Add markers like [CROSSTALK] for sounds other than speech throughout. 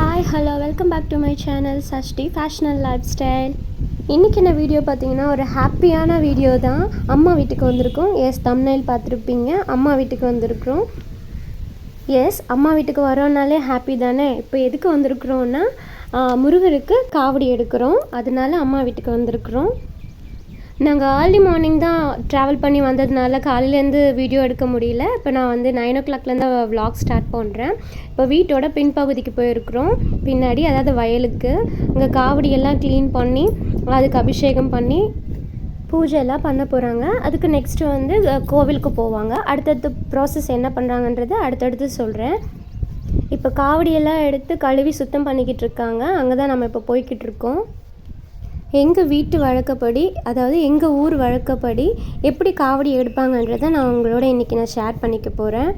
Hi hello welcome back to my channel Sashti fashional lifestyle இன்றைக்கி என்ன video பார்த்தீங்கன்னா ஒரு ஹாப்பியான வீடியோ தான். அம்மா வீட்டுக்கு வந்திருக்கோம். எஸ் தம்னைல் பார்த்துருப்பீங்க. அம்மா வீட்டுக்கு வந்திருக்கிறோம். எஸ் அம்மா வீட்டுக்கு வரோன்னாலே ஹாப்பி தானே? இப்போ எதுக்கு வந்திருக்கிறோன்னா முருகருக்கு காவடி எடுக்கிறோம். அதனால அம்மா வீட்டுக்கு வந்திருக்கிறோம். நாங்கள் ஏர்லி மார்னிங் தான் ட்ராவல் பண்ணி வந்ததுனால காலையிலேருந்து வீடியோ எடுக்க முடியல. இப்போ நான் வந்து நைன் ஓ கிளாக்லேருந்து விலாக் ஸ்டார்ட் பண்ணுறேன் இப்போ வீட்டோட பின்பகுதிக்கு போயிருக்கிறோம். பின்னாடி அதாவது வயலுக்கு. அங்கே காவடியெல்லாம் க்ளீன் பண்ணி அதுக்கு அபிஷேகம் பண்ணி பூஜை எல்லாம் பண்ண போகிறாங்க அதுக்கு நெக்ஸ்ட்டு வந்து கோவிலுக்கு போவாங்க. அடுத்தடுத்து ப்ராசஸ் என்ன பண்ணுறாங்கன்றது அடுத்தடுத்து சொல்கிறேன் இப்போ காவடியெல்லாம் எடுத்து கழுவி சுத்தம் பண்ணிக்கிட்டு இருக்காங்க. அங்கே தான் நம்ம இப்போ போய்கிட்டு இருக்கோம். எங்கள் வீட்டு வழக்கப்படி அதாவது எங்கள் ஊர் வழக்கப்படி எப்படி காவடி எடுப்பாங்கன்றதை நான் உங்களோட இன்றைக்கி நான் ஷேர் பண்ணிக்க போகிறேன்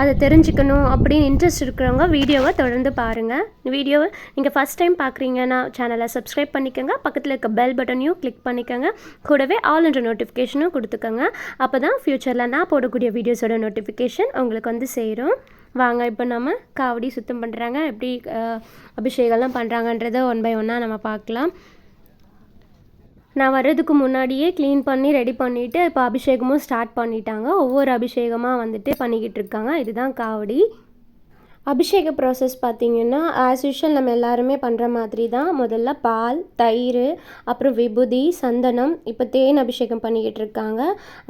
அதை தெரிஞ்சுக்கணும் அப்படின்னு இன்ட்ரெஸ்ட் இருக்கிறவங்க வீடியோவை தொடர்ந்து பாருங்கள் வீடியோவை நீங்கள் ஃபஸ்ட் டைம் பார்க்குறீங்கன்னா சேனலை சப்ஸ்கிரைப் பண்ணிக்கோங்க. பக்கத்தில் இருக்க பெல் பட்டனையும் கிளிக் பண்ணிக்கோங்க. கூடவே ஆல் என்ற நோட்டிஃபிகேஷனும் கொடுத்துக்கோங்க. அப்போ தான் ஃப்யூச்சரில் நான் போடக்கூடிய வீடியோஸோட நோட்டிஃபிகேஷன் உங்களுக்கு வந்து சேரும். வாங்க இப்போ நம்ம காவடி சுத்தம் பண்ணுறாங்க எப்படி அபிஷேகம்லாம் பண்ணுறாங்கன்றதை ஒன் பை ஒன்னாக நம்ம பார்க்கலாம். நான் வர்றதுக்கு முன்னாடியே க்ளீன் பண்ணி ரெடி பண்ணிவிட்டு இப்போ அபிஷேகமும் ஸ்டார்ட் பண்ணிட்டாங்க. ஒவ்வொரு அபிஷேகமாக வந்துட்டு பண்ணிக்கிட்டு இருக்காங்க. இதுதான் காவடி. அபிஷேக ப்ராசஸ் பார்த்திங்கன்னா ஆஸ் யூஷுவல் நம்ம எல்லாருமே பண்ணுற மாதிரி தான் முதல்ல பால் தயிர் அப்புறம் விபூதி சந்தனம் இப்போ தேன் அபிஷேகம் பண்ணிக்கிட்டு இருக்காங்க.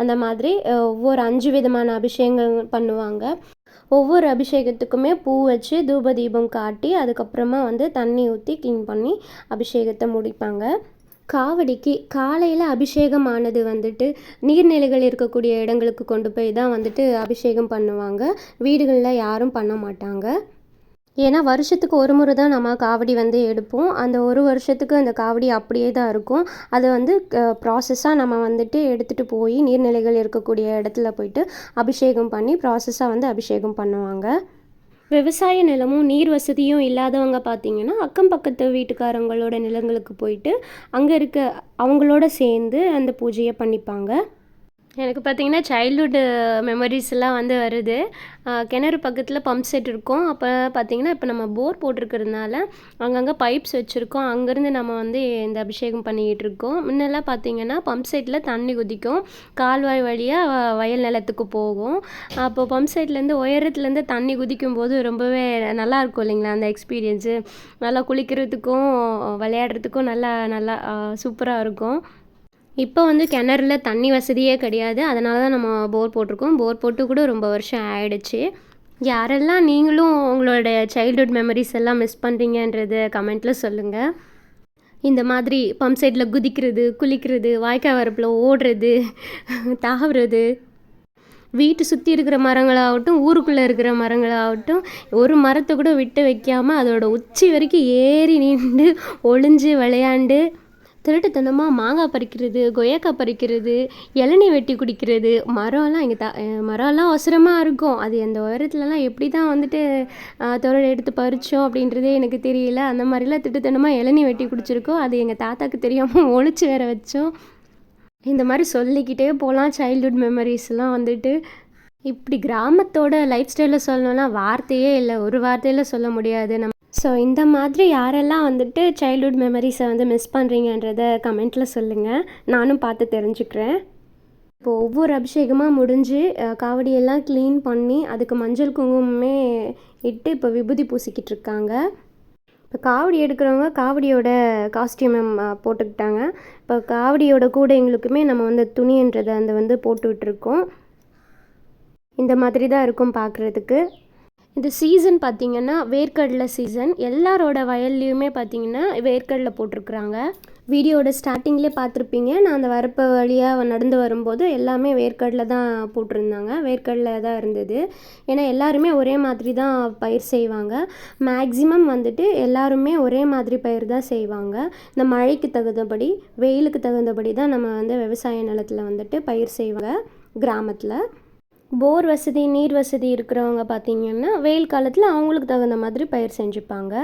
அந்த மாதிரி ஒவ்வொரு அஞ்சு விதமான அபிஷேகங்கள் பண்ணுவாங்க. ஒவ்வொரு அபிஷேகத்துக்குமே பூ வச்சு தூப தீபம் காட்டி அதுக்கப்புறமா வந்து தண்ணி ஊற்றி க்ளீன் பண்ணி அபிஷேகத்தை முடிப்பாங்க. காவடிக்கு காலையில் அபிஷேகம் ஆனது வந்துட்டு நீர்நிலைகள் இருக்கக்கூடிய இடங்களுக்கு கொண்டு போய் தான் வந்துட்டு அபிஷேகம் பண்ணுவாங்க. வீடுகளில் யாரும் பண்ண மாட்டாங்க. ஏன்னா வருஷத்துக்கு ஒரு முறை தான் நம்ம காவடி வந்து எடுப்போம். அந்த ஒரு வருஷத்துக்கு அந்த காவடி அப்படியே தான் இருக்கும். அதை வந்து ப்ராசஸ்ஸாக நம்ம வந்துட்டு எடுத்துகிட்டு போய் நீர்நிலைகள் இருக்கக்கூடிய இடத்துல போயிட்டு அபிஷேகம் பண்ணி ப்ராசஸாக வந்து அபிஷேகம் பண்ணுவாங்க. விவசாய நிலமும் நீர் வசதியும் இல்லாதவங்க பார்த்தீங்கன்னா அக்கம் பக்கத்து வீட்டுக்காரங்களோட நிலங்களுக்கு போயிட்டு அங்கே இருக்க அவங்களோட சேர்ந்து அந்த பூஜையை பண்ணிப்பாங்க. எனக்கு பார்த்தீங்கன்னா சைல்ட்ஹுட் மெமரிஸ் uh, எல்லாம் வந்து வருது. கிணறு பக்கத்தில் பம்ப் செட் இருக்கும். அப்போ பார்த்திங்கன்னா இப்போ நம்ம போர் போட்டிருக்கிறதுனால அங்கங்கே பைப்ஸ் வச்சுருக்கோம். அங்கேருந்து நம்ம வந்து இந்த அபிஷேகம் பண்ணிக்கிட்டு இருக்கோம். முன்னெல்லாம் பார்த்திங்கன்னா பம்ப் செட்டில் தண்ணி குதிக்கும். கால்வாய் வழியாக வயல் நிலத்துக்கு போகும். அப்போ பம்ப் செட்லேருந்து உயரத்துலேருந்து தண்ணி குதிக்கும் போது ரொம்பவே நல்லாயிருக்கும் இல்லைங்களா அந்த எக்ஸ்பீரியன்ஸு நல்லா குளிக்கிறதுக்கும் விளையாடுறதுக்கும் நல்லா நல்லா சூப்பராக இருக்கும். இப்போ வந்து கிணறுல தண்ணி வசதியே கிடையாது. அதனால தான் நம்ம போர் போட்டிருக்கோம். போர் போட்டு கூட ரொம்ப வருஷம் ஆயிடுச்சு. யாரெல்லாம் நீங்களும் உங்களோட சைல்ட்ஹுட் மெமரிஸ் எல்லாம் மிஸ் பண்ணுறீங்கன்றத கமெண்ட்டில் சொல்லுங்கள் இந்த மாதிரி பம்ப் சைடில் குதிக்கிறது குளிக்கிறது வாய்க்கால் வரப்பில் ஓடுறது தாவுறது வீட்டு சுற்றி இருக்கிற மரங்களாகட்டும் ஊருக்குள்ளே இருக்கிற மரங்களாகட்டும் ஒரு மரத்தை கூட விட்டு வைக்காமல் அதோட உச்சி வரைக்கும் ஏறி நின்று ஒளிஞ்சு விளையாண்டு திருட்டுத்தனமாக மாங்காய் பறிக்கிறது கொய்யாக்காய் பறிக்கிறது இளநீ வெட்டி குடிக்கிறது மரம்லாம் எங்கள் த மரம்லாம் அவசரமாக இருக்கும். அது அந்த உயரத்துலலாம் எப்படி தான் வந்துட்டு தொடர் எடுத்து பறித்தோம் அப்படின்றதே எனக்கு தெரியல. அந்த மாதிரிலாம் திட்டுத்தனமாக இளநீ வெட்டி குடிச்சிருக்கோம். அது எங்கள் தாத்தாக்கு தெரியாமல் [LAUGHS] ஒழிச்சு வேற வச்சோம். இந்த மாதிரி சொல்லிக்கிட்டே போகலாம் சைல்ட்ஹுட் மெமரிஸ்லாம் வந்துட்டு. இப்படி கிராமத்தோட லைஃப் ஸ்டைலில் சொல்லணும்னா வார்த்தையே இல்லை. ஒரு வார்த்தையில் சொல்ல முடியாது. நம்ம ஸோ இந்த மாதிரி யாரெல்லாம் வந்துட்டு சைல்ட்ஹுட் மெமரிஸை வந்து மிஸ் பண்ணுறீங்கன்றத கமெண்ட்டில் சொல்லுங்கள் நானும் பார்த்து தெரிஞ்சுக்கிறேன். இப்போ ஒவ்வொரு அபிஷேகமாக முடிஞ்சு காவடியெல்லாம் க்ளீன் பண்ணி அதுக்கு மஞ்சள் குங்குமமே இட்டு இப்போ விபூதி பூசிக்கிட்டு இருக்காங்க. இப்போ காவடி எடுக்கிறவங்க காவடியோட காஸ்டியூம் போட்டுக்கிட்டாங்க. இப்போ காவடியோட கூட எங்களுக்குமே நம்ம வந்து துணின்றதை அந்த வந்து போட்டுக்கிட்டு இருக்கோம். இந்த மாதிரி தான் இருக்கும் பார்க்குறதுக்கு. இந்த சீசன் பார்த்திங்கன்னா வேர்க்கடலை சீசன் எல்லாரோட வயல்லையுமே பார்த்திங்கன்னா வேர்க்கடலை போட்டிருக்குறாங்க. வீடியோட ஸ்டார்டிங்லேயே பார்த்துருப்பீங்க நான் அந்த வரப்பு வழியாக நடந்து வரும்போது எல்லாமே வேர்க்கடலை தான் போட்டிருந்தாங்க. வேர்க்கடலை தான் இருந்தது. ஏன்னா எல்லாருமே ஒரே மாதிரி தான் பயிர் செய்வாங்க. மேக்ஸிமம் வந்துட்டு எல்லாருமே ஒரே மாதிரி பயிர் தான் செய்வாங்க. இந்த மழைக்கு தகுந்தபடி வெயிலுக்கு தகுந்தபடி தான் நம்ம வந்து விவசாய நிலத்தில் வந்துட்டு பயிர் செய்வாங்க கிராமத்தில். போர் வசதி நீர் வசதி இருக்கிறவங்க பார்த்தீங்கன்னா வெயில் காலத்தில் அவங்களுக்கு தகுந்த மாதிரி பயிர் செஞ்சுப்பாங்க.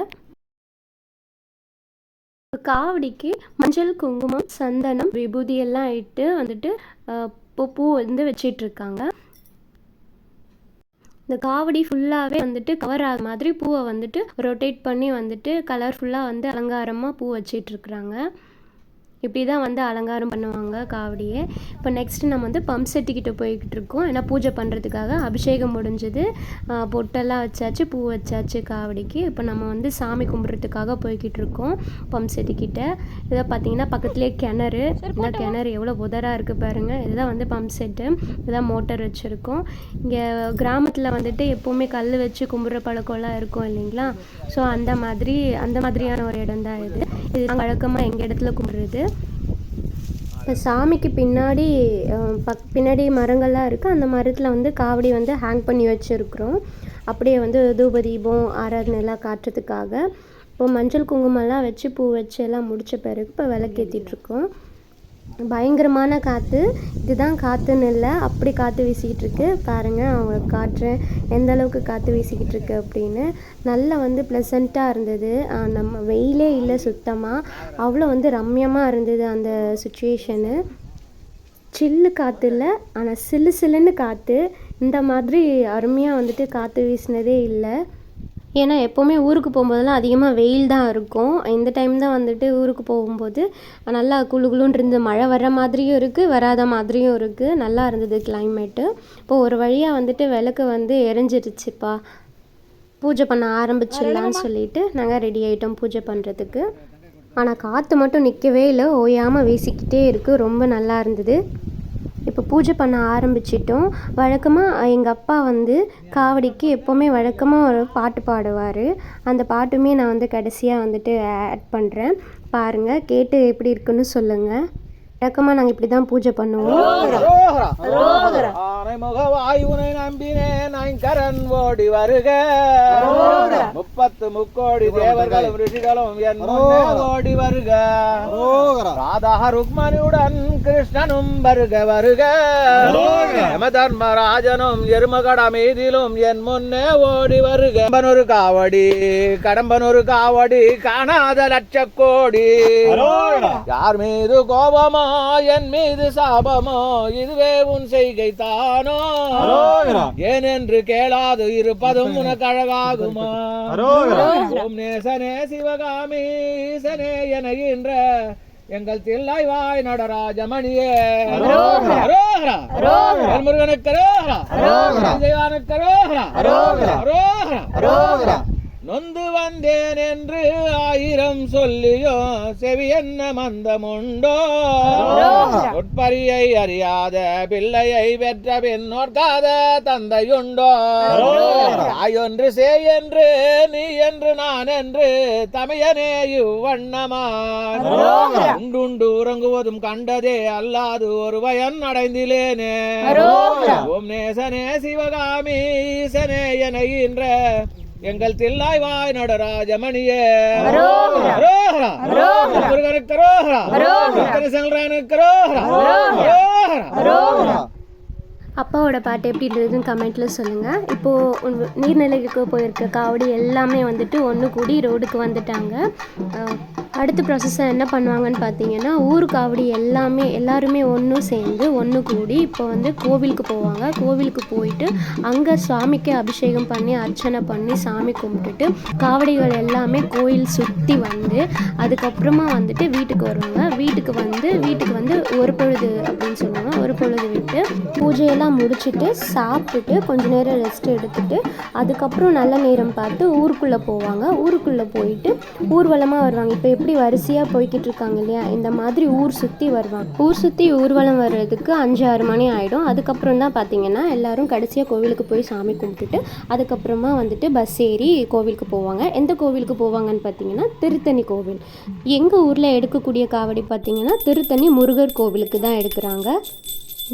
காவடிக்கு மஞ்சள் குங்குமம் சந்தனம் விபூதி எல்லாம் இட்டு வந்துட்டு இப்போ பூ வந்து வச்சிட்டு இருக்காங்க. இந்த காவடி ஃபுல்லாகவே வந்துட்டு கவர் ஆக மாதிரி பூவை வந்துட்டு ரொட்டேட் பண்ணி வந்துட்டு கலர்ஃபுல்லாக வந்து அலங்காரமாக பூ வச்சிட்ருக்குறாங்க இப்படி தான் வந்து அலங்காரம் பண்ணுவாங்க காவடியை. இப்போ நெக்ஸ்ட்டு நம்ம வந்து பம்ப் செட்டுக்கிட்ட போய்கிட்டு இருக்கோம். ஏன்னா பூஜை பண்ணுறதுக்காக அபிஷேகம் முடிஞ்சது. பொட்டெல்லாம் வச்சாச்சு பூ வச்சாச்சு காவடிக்கு. இப்போ நம்ம வந்து சாமி கும்பிட்றதுக்காக போய்கிட்டு இருக்கோம் பம்ப் செட்டுக்கிட்ட இதை பார்த்தீங்கன்னா பக்கத்துலேயே கிணறு. இந்த கிணறு எவ்வளோ உதராக இருக்குது பாருங்கள் இதுதான் வந்து பம்ப் செட்டு இதுதான் மோட்டர் வச்சுருக்கோம். இங்கே கிராமத்தில் வந்துட்டு எப்போவுமே கல் வச்சு கும்பிட்ற பழக்கம்லாம் இருக்கும் இல்லைங்களா? ஸோ அந்த மாதிரி அந்த மாதிரியான ஒரு இடம் தான் இது இது வழக்கமாக எங்கள் இடத்துல கும்பிட்றது. சாமிக்கு பின்னாடி பக் பின்னாடி மரங்கள்லாம் இருக்குது அந்த மரத்தில் வந்து காவடி வந்து ஹேங் பண்ணி வச்சுருக்குறோம். அப்படியே வந்து தூப தீபம் ஆராதனைலாம் காட்டுறதுக்காக. இப்போ மஞ்சள் குங்குமம்லாம் வச்சு பூ வச்சு எல்லாம் முடித்த பிறகு இப்போ விளக்கேற்றிட்டுருக்கோம் பயங்கரமான காற்று இதுதான் காற்றுன்னு இல்லை அப்படி காற்று வீசிக்கிட்டு இருக்கு பாருங்கள் அவங்களுக்கு காட்டுறேன் எந்த அளவுக்கு காற்று வீசிக்கிட்டு இருக்கு அப்படின்னு. நல்லா வந்து ப்ளசண்ட்டாக இருந்தது. நம்ம வெயிலே இல்லை சுத்தமாக அவ்வளோ வந்து ரம்யமாக இருந்தது அந்த சுச்சுவேஷனு சில்லு காற்று இல்லை ஆனால் சில்லு சில்லுன்னு காற்று இந்த மாதிரி அருமையாக வந்துட்டு காற்று வீசினதே இல்லை. ஏன்னா எப்போவுமே ஊருக்கு போகும்போதெல்லாம் அதிகமாக வெயில் தான் இருக்கும். இந்த டைம் தான் வந்துட்டு ஊருக்கு போகும்போது நல்லா குளு குளுன்னு இருந்து மழை வர்ற மாதிரியும் இருக்குது வராத மாதிரியும் இருக்குது நல்லா இருந்தது கிளைமேட்டு இப்போது ஒரு வழியாக வந்துட்டு விளக்கு வந்து எரிஞ்சிருச்சுப்பா. பூஜை பண்ண ஆரம்பிச்சிடலான்னு சொல்லிட்டு நாங்கள் ரெடி ஆகிட்டோம் பூஜை பண்ணுறதுக்கு ஆனால் காற்று மட்டும் நிற்கவே இல்லை ஓயாமல் வீசிக்கிட்டே இருக்குது ரொம்ப நல்லா இருந்தது. இப்போ பூஜை பண்ண ஆரம்பிச்சிட்டோம். வழக்கமாக எங்கள் அப்பா வந்து காவடிக்கு எப்போவுமே வழக்கமாக ஒரு பாட்டு பாடுவார். அந்த பாட்டுமே நான் வந்து கடைசியாக வந்துட்டு ஆட் பண்ணுறேன் பாருங்கள் கேட்டு எப்படி இருக்குன்னு சொல்லுங்கள் வழக்கமாக நாங்கள் இப்படி தான் பூஜை பண்ணுவோம். வாயுனை நம்பினேன் ஐங்கரன் ஓடி வருக. முப்பத்து முக்கோடி தேவர்களும் ரிஷிகளும் என் ஓடி வருக. ராதா ருக்மணியுடன் கிருஷ்ணனும் வருக வருக. யம தர்மராஜனும் எருமகட மீதிலும் என் முன்னே ஓடி வருக. கடம்பனொரு காவடி கடம்பனொரு காவடி காணாத லட்ச கோடி யார் மீது கோபமோ என் மீது சாபமோ இதுவே உன் செய்கை தானோ? ஏனென்று கேளாது இருப்பதும் உனக்கு அழகாகுமா? ஓம் நேசனே சிவகாமி ஈசனே என எங்கள் தில்லை வாய் நடராஜமணியே. அரோகரா. வேல்முருகனுக்கு அரோகரா. அரோகரா. அரோகரா. நொந்து வந்தேன் என்று ஆயிரம் சொல்லியோ செவி என்ன மந்தமுண்டோ? உட்பரியை அறியாத பிள்ளையை பெற்ற பின் நோக்காத தந்தையுண்டோ? தாயொன்று செய் என்று நீ என்று நான் என்று தமையனே இவ்வண்ணமான். உண்டுண்டு உறங்குவதும் கண்டதே அல்லாது ஒரு பயன் அடைந்திலேனே. ஓம் நேசனே சிவகாமி ஈசனே என எங்கள் தில்லாய் வாய் நடராஜமணியே. முருகனுக்கு அரோகரா. முருகன் செல்றானுக்கு அரோகரா. அப்பாவோட பாட்டு எப்படி இருந்ததுன்னு கமெண்ட்டில் சொல்லுங்கள் இப்போது நீர்நிலைக்கு போயிருக்க காவடி எல்லாமே வந்துட்டு ஒன்று கூடி ரோடுக்கு வந்துட்டாங்க. அடுத்த ப்ராசஸை என்ன பண்ணுவாங்கன்னு பார்த்தீங்கன்னா ஊர் காவடி எல்லாமே எல்லாருமே ஒன்றும் சேர்ந்து ஒன்று கூடி இப்போ வந்து கோவிலுக்கு போவாங்க. கோவிலுக்கு போயிட்டு அங்கே சாமிக்கு அபிஷேகம் பண்ணி அர்ச்சனை பண்ணி சாமி கும்பிட்டுட்டு காவடிகள் எல்லாமே கோயில் சுற்றி வந்து அதுக்கப்புறமா வந்துட்டு வீட்டுக்கு வருவாங்க. வீட்டுக்கு வந்து வீட்டுக்கு வந்து ஒரு பொழுது அப்படின்னு சொல்லுவாங்க. ஒரு பொழுது விட்டு பூஜையெல்லாம் முடிச்சுட்டு சாப்பிட்டுட்டு கொஞ்ச நேரம் ரெஸ்ட் எடுத்துட்டு அதுக்கப்புறம் நல்ல நேரம் பார்த்து ஊருக்குள்ளே போவாங்க. ஊருக்குள்ளே போயிட்டு ஊர்வலமாக வருவாங்க. இப்போ எப்படி வரிசையாக போய்கிட்டு இருக்காங்க இல்லையா? இந்த மாதிரி ஊர் சுற்றி வருவாங்க. ஊர் சுற்றி ஊர்வலம் வர்றதுக்கு அஞ்சு ஆறு மணி ஆகிடும் அதுக்கப்புறம் தான் பார்த்தீங்கன்னா எல்லாரும் கடைசியாக கோவிலுக்கு போய் சாமி கும்பிட்டுட்டு அதுக்கப்புறமா வந்துட்டு பஸ் ஏறி கோவிலுக்கு போவாங்க. எந்த கோவிலுக்கு போவாங்கன்னு பார்த்தீங்கன்னா திருத்தணி கோவில். எங்கள் ஊரில் எடுக்கக்கூடிய காவடி பார்த்தீங்கன்னா திருத்தணி முருகர் கோவிலுக்கு தான் எடுக்கிறாங்க.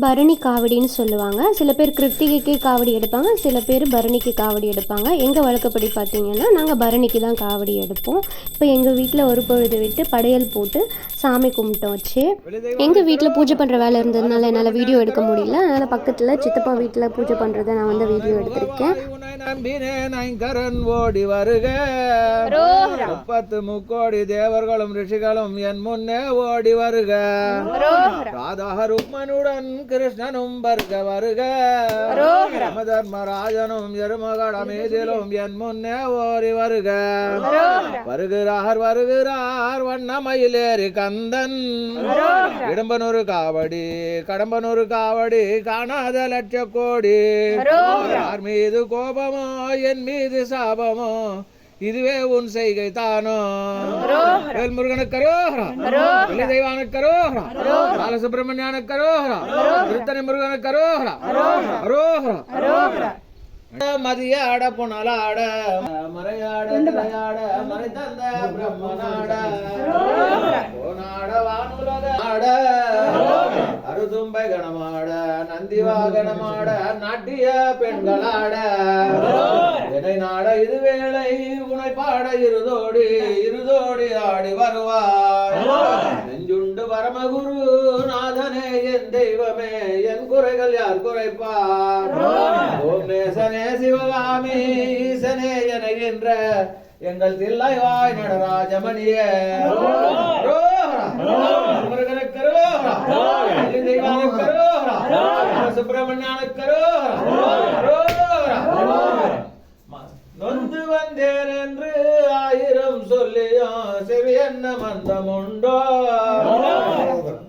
பரணி காவடின்னு சொல்லுவாங்க. சில பேர் கிருத்திகைக்கு காவடி எடுப்பாங்க சில பேர் பரணிக்கு காவடி எடுப்பாங்க. எங்கள் வழக்கப்படி பார்த்தீங்கன்னா நாங்கள் பரணிக்கு தான் காவடி எடுப்போம். இப்போ எங்கள் வீட்டில் ஒரு பொழுது விட்டு படையல் போட்டு சாமி கும்பிட்டோம் வச்சு. எங்கள் வீட்டில் பூஜை பண்ணுற வேலை இருந்ததுனால என்னால் வீடியோ எடுக்க முடியல. அதனால் பக்கத்தில் சித்தப்பா வீட்டில் பூஜை பண்ணுறத நான் வந்து வீடியோ எடுத்திருக்கேன். முப்பத்து முக்கோடி தேவர்களும் ரிஷிகளும் என் முன்னே ஓடி வருக. ராதா ருக்மனுடன் கிருஷ்ணனும் வருக வருக. தர்மராஜனும் எருமகடமேதிலும் என் முன்னே ஓடி வருக. வருகிறார் வருகிறார் வண்ணமயிலேறி கந்தன். இடம்பனூர் காவடி கடம்பனூர் காவடி காணாத லட்ச கோடி யார் மீது கோபமோ என் மீது சாபமோ இதுவே உன் செய்கை தானோ? வேல் முருகனுக்கு கரோகரா வெள்ளி தெய்வானுக்கு கரோகரா பாலசுப்ரமணியானுக்கு கரோகரா திருத்தணி முருகனுக்கு கரோகரா கரோகரா மதியாட புனலாட மறையாட மறை தந்த பிரம்மனாட. போனாட வானுலக ஆட. அருதும்பை கணமாட நந்தி வாகனமாட நாட்டிய பெண்களாட. என்னை நாட இது வேளை உனை பாட இருதோடி இருதோடி ஆடி வருவாய். நெஞ்சுண்டு பரமகுரு நாதனே என் தெய்வமே என் குறைகள் யார் குறைப்பார்? ஓம் நேசனே சிவகாமி ஈசனே என என்ற எங்கள் தில்லை வாய் நடராஜமணியே ரோஹரா. நொந்து வந்தேன் என்று ஆயிரம் சொல்லியும் செவி என்ன மந்தம் உண்டோ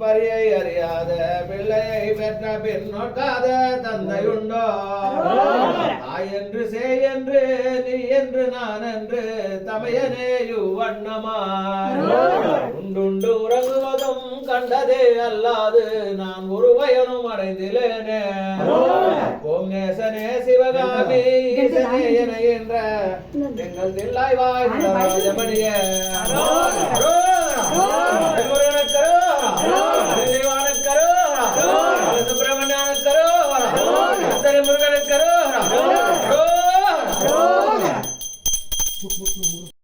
பரியை அறியாத பிள்ளையை பெற்ற பின் நோட்டாத தந்தை உண்டோ தாய் என்று சே என்று நீ என்று நான் என்று தமையனேயு வண்ணமாய் உண்டுண்டு உறங்குவதும் கண்டதே அல்லாது நான் ஒரு பயனும் அடைந்திலேனே ஓம் நேசனே சிவகாமி என்ற எங்கள் தில்லாய் வாய் ராஜமணிய முருகனுக்கு